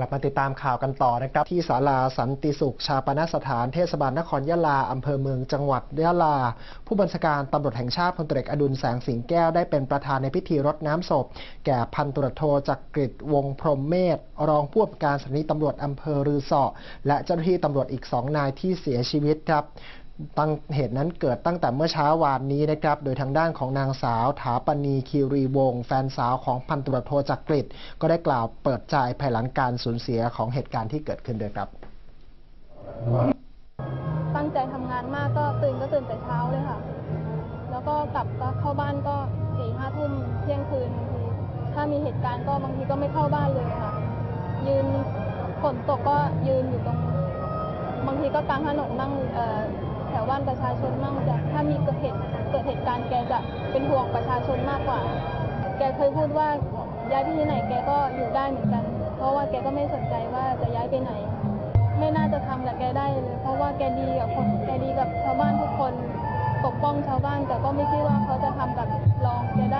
ลับมาติดตามข่าวกันต่อนะครับ ที่ศาลาสันติสุข ชาปนสถานเทศบาลนครยะลาอำเภอเมืองจังหวัดยะลา ผู้บัญชาการตำรวจแห่งชาติพลตรีอดุลแสงสิงแก้วได้เป็นประธานในพิธีรดน้ำศพ แก่พันตรวจโทจักกริดวงพรหมเมธรองผู้บัญชาการสถานีตำรวจอำเภอรือสอและเจ้าหน้าที่ตำรวจอีกสองนายที่เสียชีวิตครับ ตั้งเหตุนั้นเกิดตั้งแต่เมื่อเช้าวานนี้นะครับ โดยทางด้านของนางสาวถาปณีคีรีวงศ์แฟนสาวของพันตำรวจโทจักริดก็ได้กล่าวเปิดใจภายหลังการสูญเสียของเหตุการณ์ที่เกิดขึ้นด้วยครับ ตั้งใจทำงานมากก็ตื่นก็ตื่นแต่เช้าเลยค่ะ แล้วก็กลับก็เข้าบ้านก็สี่ห้าทุ่มเที่ยงคืนบางทีถ้ามีเหตุการณ์ก็บางทีก็ไม่เข้าบ้านเลยค่ะ ยืนฝนตกก็ยืนอยู่ตรง บางทีก็กลางถนนนั่งเอ่อ แถวบ้านประชาชนมั่งจะถ้ามีเกิดเหตุเกิดเหตุการณ์แกจะเป็นห่วงประชาชนมากกว่า แกเคยพูดว่าย้ายไปที่ไหนแกก็อยู่ได้เหมือนกัน เพราะว่าแกก็ไม่สนใจว่าจะย้ายไปไหน ไม่น่าจะทำกับแกได้เลยเพราะว่าแกดีกับคนแกดีกับชาวบ้านทุกคน ปกป้องชาวบ้านแต่ก็ไม่คิดว่าเขาจะทำกับรองแกได้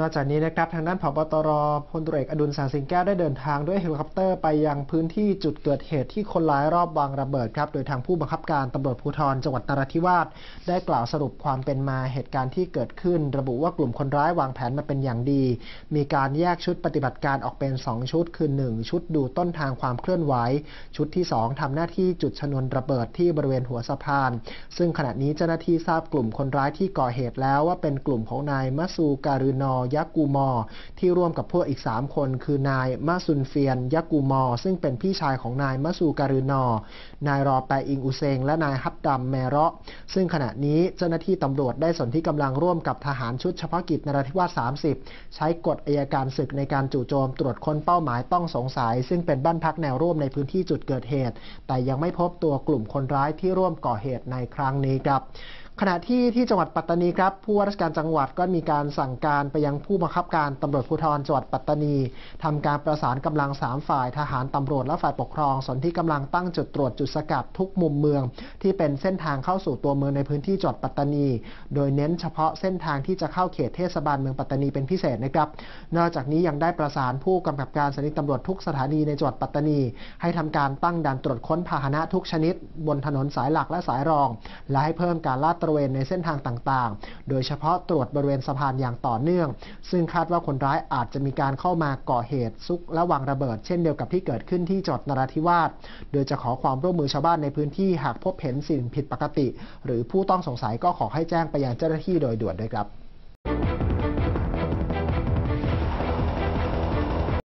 นอกจากนี้นะครับทางด้านผบตรพลตรเอกอดุลแสงสิงแก้วได้เดินทางด้วยเฮลิคอปเตอร์ไปยังพื้นที่จุดเกิดเหตุที่คนร้ายรอบวางระเบิดครับ โดยทางผู้บังคับการตำรวจภูธรจังหวัดนราธิวาสได้กล่าวสรุปความเป็นมาเหตุการณ์ที่เกิดขึ้น ระบุว่ากลุ่มคนร้ายวางแผนมาเป็นอย่างดี มีการแยกชุดปฏิบัติการออกเป็น 2 ชุด คือ 1 ชุดดูต้นทางความเคลื่อนไหว ชุดที่ 2ทำหน้าที่จุดชนวนระเบิดที่บริเวณหัวสะพาน ซึ่งขณะนี้เจ้าหน้าที่ทราบกลุ่มคนร้ายที่ก่อเหตุแล้วว่าเป็นกลุ่มของนายมะซูการุนอยักกูมอ ที่ร่วมกับพวกอีก 3 คน คือนายมะซุนเฟียน ยักกูมอ ซึ่งเป็นพี่ชายของนายมะซูการุนอ นายรอแปอิงอุเซง และนายฮับดำแมเราะ ซึ่งขณะนี้เจ้าหน้าที่ตำรวจได้สนที่กำลังร่วมกับทหารชุดเฉพาะกิจนราธิวาส30 ใช้กฎอัยการศึกในการจู่โจมตรวจค้นเป้าหมายต้องสงสัย ซึ่งเป็นบ้านพักแนวร่วมในพื้นที่จุดเกิดเหตุ แต่ยังไม่พบตัวกลุ่มคนร้ายที่ร่วมก่อเหตุในครั้งนี้ครับ ขณะที่ที่จังหวัดปัตตานีครับผู้ว่าราชการจังหวัดก็มีการสั่งการไปยังผู้บังคับการตำรวจภูธรจังหวัดปัตตานีทำการประสานกำลัง 3 ฝ่ายทหารตำรวจและฝ่ายปกครองสนที่กำลังตั้งจุดตรวจจุดสกัดทุกมุมเมือง ที่เป็นเส้นทางเข้าสู่ตัวเมืองในพื้นที่จังหวัดปัตตานี โดยเน้นเฉพาะเส้นทางที่จะเข้าเขตเทศบาลเมืองปัตตานีเป็นพิเศษนะครับ นอกจากนี้ยังได้ประสานผู้กำกับการสถานีตำรวจทุกสถานีในจังหวัดปัตตานี ให้ทำการตั้งด่านตรวจค้นพาหนะทุกชนิด บนถนนสายหลักและสายรอง และให้เพิ่มการลาดตระเวณในเส้นทางต่างๆ โดยเฉพาะตรวจบริเวณสะพานอย่างต่อเนื่อง ซึ่งคาดว่าคนร้ายอาจจะมีการเข้ามาก่อเหตุซุกและวางระเบิด เช่นเดียวกับที่เกิดขึ้นที่จังหวัดนราธิวาส โดยจะขอความร่วมมือชาวบ้านในพื้นที่หากพบเห็นสิ่งผิดปกติ หรือผู้ต้องสงสัยก็ขอให้แจ้งไปยังเจ้าหน้าที่โดยด่วนด้วยครับ